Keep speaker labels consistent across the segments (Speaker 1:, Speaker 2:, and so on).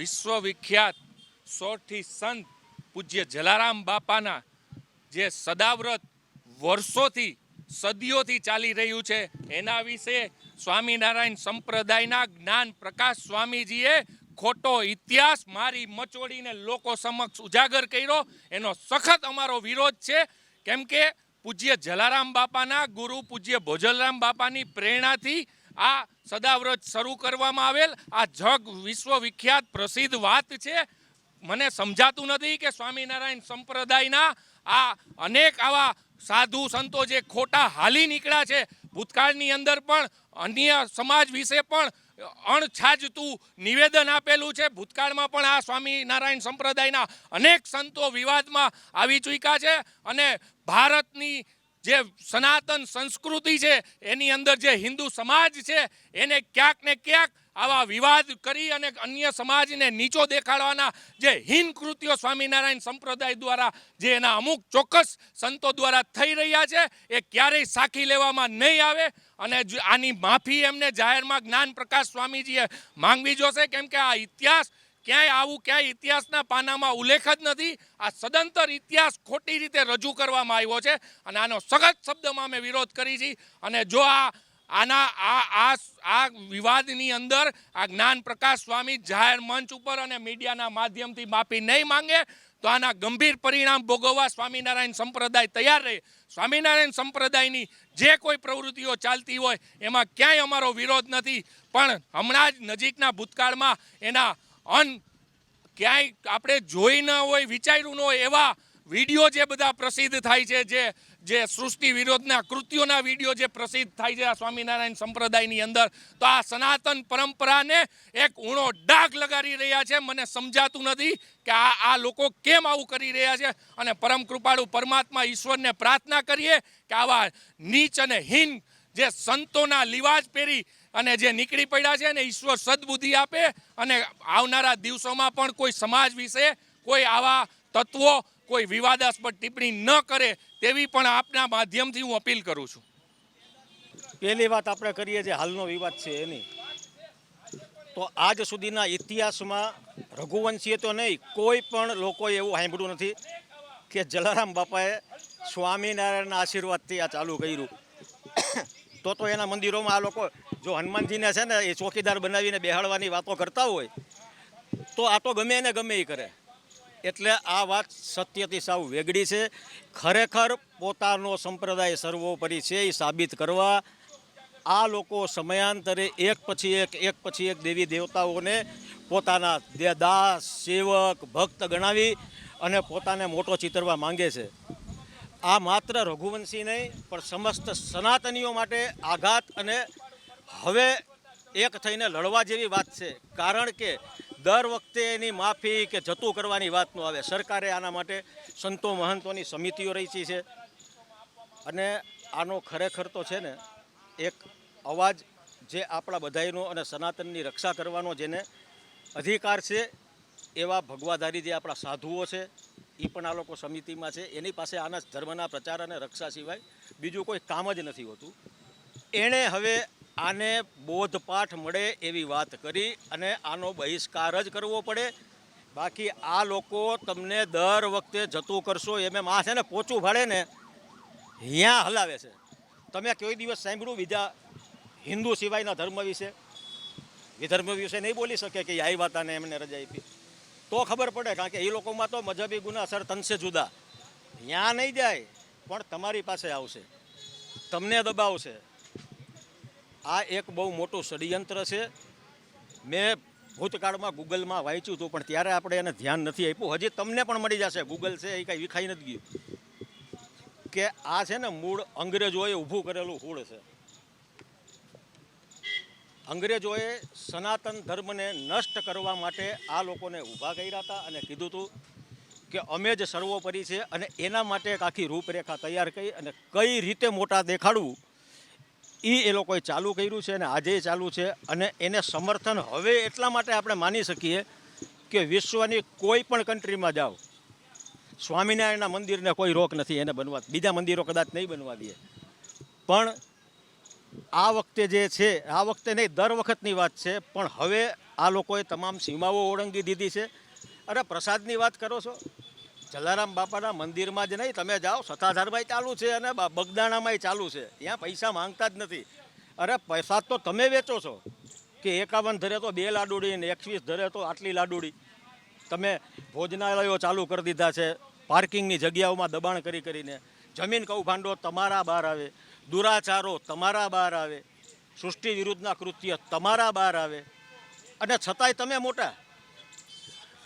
Speaker 1: વિશ્વવિખ્યાત સોઠી સંત પૂજ્ય જલારામ બાપાના જે સદાવ્રત વર્ષોથી, સદીઓથી ચાલી રહ્યું છે, એના વિશે સ્વામિનારાયણ સંપ્રદાયના જ્ઞાન પ્રકાશ સ્વામીજીએ ખોટો ઇતિહાસ મારી મચોડીને લોકો સમક્ષ ઉજાગર કર્યો. એનો સખત અમારો વિરોધ છે. કેમ કે પૂજ્ય જલારામ બાપાના ગુરુ પૂજ્ય ભોજલરામ બાપાની પ્રેરણાથી આ સદાવ્રત શરૂ કરવામાં આવેલ. આ જગ વિશ્વવિખ્યાત પ્રસિદ્ધ વાત છે. મને સમજાતું નથી કે સ્વામિનારાયણ સંપ્રદાયના આ અનેક આવા સાધુ સંતો જે ખોટા હાલી નીકળ્યા છે, ભૂતકાળની અંદર પણ, અન્ય સમાજ વિશે પણ અણછાજતું નિવેદન આપેલું છે. ભૂતકાળમાં પણ આ સ્વામિનારાયણ સંપ્રદાયના અનેક સંતો વિવાદમાં આવી ચૂક્યા છે અને ભારતની જે સનાતન સંસ્કૃતિ છે, એની અંદર જે હિન્દુ સમાજ છે, એને ક્યાંક ને ક્યાંક આવા વિવાદ કરી અને અન્ય સમાજને નીચો દેખાડવાના જે હીન કૃત્યો સ્વામિનારાયણ સંપ્રદાય દ્વારા જે એના અમુક ચોક્કસ સંતો દ્વારા થઈ રહ્યા છે, એ ક્યારેય સાખી લેવામાં નહીં આવે અને આની માફી એમને જાહેરમાં જ્ઞાન પ્રકાશ સ્વામીજીએ માંગવી જોશે, કેમ કે આ ઇતિહાસ ક્યાંય આવું ક્યાંય ઇતિહાસના પાનામાં ઉલ્લેખ જ નથી. આ સદંતર ઇતિહાસ ખોટી રીતે રજૂ કરવામાં આવ્યો છે અને આનો સખત શબ્દમાં અમે વિરોધ કરી છે. અને જો આ, આના, આ આ આ વિવાદની અંદર આ જ્ઞાન પ્રકાશ સ્વામી જાહેર મંચ ઉપર અને મીડિયાના માધ્યમથી માફી નહીં માંગે, તો આના ગંભીર પરિણામ ભોગવવા સ્વામિનારાયણ સંપ્રદાય તૈયાર રહે. સ્વામિનારાયણ સંપ્રદાયની જે કોઈ પ્રવૃત્તિઓ ચાલતી હોય, એમાં ક્યાંય અમારો વિરોધ નથી. પણ હમણાં જ નજીકના ભૂતકાળમાં એના અન ક્યાંય આપણે જોઈ ન હોય, વિચાર્યું ન હોય એવા વીડિયો જે બધા પ્રસિદ્ધ થાય છે, જે જે સૃષ્ટિ વિરોધના કૃત્યોના વીડિયો જે પ્રસિદ્ધ થાય છે આ સ્વામિનારાયણ સંપ્રદાયની અંદર, તો આ સનાતન પરંપરાને એક ઊણો ડાઘ લગાડી રહ્યા છે. મને સમજાતું નથી કે આ આ લોકો કેમ આવું કરી રહ્યા છે અને પરમ કૃપાળુ પરમાત્મા ઈશ્વરને પ્રાર્થના કરીએ કે આવા નીચ અને હીન જે સંતોના લિવાજ પહેરી અને જે નીકળી પડ્યા છે ને, ઈશ્વર સદબુદ્ધિ આપે અને આવનારા દિવસોમાં પણ કોઈ સમાજ વિશે કોઈ આવા તત્વો, કોઈ વિવાદાસ્પદ ટિપ્પણી ન કરે તેવી પણ આપના માધ્યમથી હું અપીલ કરું છું.
Speaker 2: પહેલી વાત આપણે કરીએ જે હાલનો વિવાદ છે એની. તો આજ સુધીના ઇતિહાસમાં રઘુવંશીએ તો નહીં, કોઈ પણ લોકોએ એવું સાંભળ્યું નથી કે જલારામ બાપાએ સ્વામિનારાયણના આશીર્વાદથી આ ચાલુ કર્યું. તો તો એના મંદિરોમાં આ લોકો જો હનુમાનજીને છે ને એ ચોકીદાર બનાવીને બેહાડવાની વાતો કરતા હોય, તો આ તો ગમે એને ગમે એ કરે. એટલે આ વાત સત્યથી સાવ વેગળી છે. ખરેખર પોતાનો સંપ્રદાય સર્વોપરી છે એ સાબિત કરવા. આ લોકો સમયાંતરે એક પછી એક એક પછી એક દેવી દેવતાઓને પોતાના દાસ, સેવક, ભક્ત ગણાવી અને પોતાને મોટો ચિતરવા માંગે છે. આ માત્ર રઘુવંશી નહીં, પણ સમસ્ત સનાતનીઓ માટે આઘાત અને હવે એક થઈને લડવા જેવી વાત છે. કારણ કે દર વખતે એની માફી કે જતું કરવાની વાત ન આવે. સરકારે આના માટે સંતો મહંતોની સમિતિઓ રચી છે. અને આનો ખરેખર તો છે ને, એક અવાજ જે આપણા બધાનો અને સનાતનની રક્ષા કરવાનો જેને અધિકાર છે, એવા ભગવાધારી જે આપણા સાધુઓ છે એ પણ આ લોકો સમિતિમાં છે. એની પાસે આના ધર્મના પ્રચાર અને રક્ષા સિવાય બીજું કોઈ કામ જ નથી હોતું. એણે હવે આને બોધપાઠ મળે એવી વાત કરી અને આનો બહિષ્કાર જ કરવો પડે. બાકી આ લોકો તમને દર વખતે જતું કરશો એમ એમ આ છે ને પોચું ભાડે ને અહીંયા હલાવે છે. તમે કોઈ દિવસ સાંભળ્યું બીજા હિન્દુ સિવાયના ધર્મ વિશે? એ ધર્મ વિશે નહીં બોલી શકે કે આ વાતાને એમને રજા આપી? તો ખબર પડે કારણ કે એ લોકોમાં તો મજહબી ગુના અસર તનશે જુદા. ત્યાં નહીં જાય, પણ તમારી પાસે આવશે. તમને દબાવશે. આ એક બહુ મોટું ષડયંત્ર છે. મેં ભૂતકાળમાં ગૂગલમાં વાંચ્યું હતું, પણ ત્યારે આપણે એને ધ્યાન નથી આપ્યું. હજી તમને પણ મળી જશે, ગૂગલ છે, એ કાંઈ વિખાઈ નથી ગયું. કે આ છે ને મૂળ અંગ્રેજોએ ઊભું કરેલું હૂળ છે. અંગ્રેજોએ સનાતન ધર્મને નષ્ટ કરવા માટે આ લોકોને ઊભા કર્યા હતા અને કીધું હતું કે અમે જ સર્વોપરી છે અને એના માટે એક આખી રૂપરેખા તૈયાર કરી અને કઈ રીતે મોટા દેખાડવું એ એ લોકોએ ચાલુ કર્યું છે અને આજે ચાલુ છે અને એને સમર્થન હવે એટલા માટે આપણે માની શકીએ કે વિશ્વની કોઈ પણ કન્ટ્રીમાં જાઓ, સ્વામિનારાયણના મંદિરને કોઈ રોક નથી એને બનવા, બીજા મંદિરો કદાચ નહીં બનવા દે. પણ આ વખતે જે છે, આ વખતે નહીં, દર વખતની વાત છે, પણ હવે આ લોકોએ તમામ સીમાઓ ઓળંગી દીધી છે. અરે પ્રસાદની વાત કરો છો? જલારામ બાપાના મંદિરમાં જ નહીં, તમે જાઓ સત્તાધારમાં ચાલુ છે અને બગદાણામાંય ચાલુ છે. ત્યાં પૈસા માંગતા જ નથી. અરે, પૈસા તો તમે વેચો છો. કે એકાવન ધરે તો બે લાડુડી ને એકવીસ ધરે તો આટલી લાડુડી. તમે ભોજનાલયો ચાલુ કરી દીધા છે, પાર્કિંગની જગ્યાઓમાં દબાણ કરી કરીને. જમીન કૌભાંડો તમારા બહાર આવે, દુરાચારો તમારા બહાર આવે, સૃષ્ટિ વિરુદ્ધના કૃત્ય તમારા બહાર આવે. અને છતાંય તમે મોટા.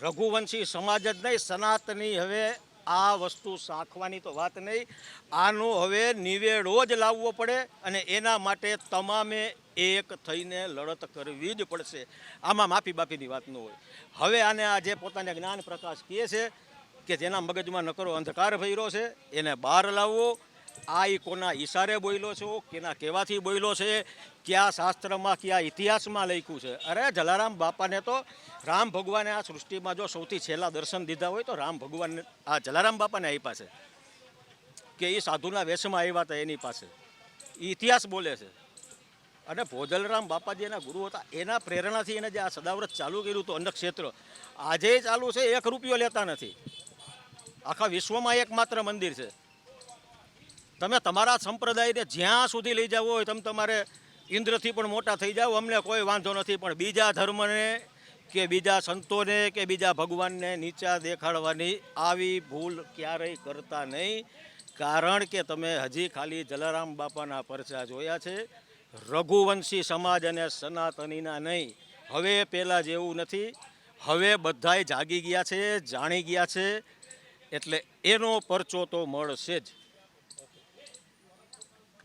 Speaker 2: રઘુવંશી સમાજ જ નહીં, સનાતની હવે આ વસ્તુ સાખવાની તો વાત નહીં. આનો હવે નિવેડો જ લાવવો પડે અને એના માટે તમામે એક થઈને લડત કરવી જ પડશે. આમાં માફી બાફીની વાત ન હોય. હવે આને આ જે પોતાને જ્ઞાન પ્રકાશ કહે છે કે જેના મગજમાં નકરો અંધકાર ભર્યો છે, એને બહાર લાવવો આ એ કોના ઈશારે બોલ્યો છો, કેના કહેવાથી બોલ્યો છે, કયા શાસ્ત્રમાં, કયા ઇતિહાસમાં લખ્યું છે. અરે, જલારામ બાપાને તો રામ ભગવાને આ સૃષ્ટિમાં જો સૌથી છેલ્લા દર્શન દીધા હોય તો રામ ભગવાનને, આ જલારામ બાપાને આપ્યા છે. કે એ સાધુના વેશમાં આવ્યા હતા એની પાસે. ઇતિહાસ બોલે છે. અને ભોજલરામ બાપાજી એના ગુરુ હતા. એના પ્રેરણાથી એને જે આ સદાવ્રત ચાલુ કર્યું હતું અન્નક્ષેત્ર, આજે ચાલુ છે, એક રૂપિયો લેતા નથી. આખા વિશ્વમાં એકમાત્ર મંદિર છે. તમે તમારા સંપ્રદાયને જ્યાં સુધી લઈ જવો હોય તમે તમારે ઇન્દ્રથી પણ મોટા થઈ જાઓ. અમને કોઈ વાંધો નથી. પણ બીજા ધર્મને કે બીજા સંતોને કે બીજા ભગવાનને નીચા દેખાડવાની આવી ભૂલ ક્યારેય કરતા નહીં. કારણ કે તમે હજી ખાલી જલારામ બાપાના પરચા જોયા છે. રઘુવંશી સમાજ અને સનાતનીના નહીં. હવે પહેલાં જેવું નથી. હવે બધાય જાગી ગયા છે, જાણી ગયા છે. એટલે એનો પરચો તો મળશે જ.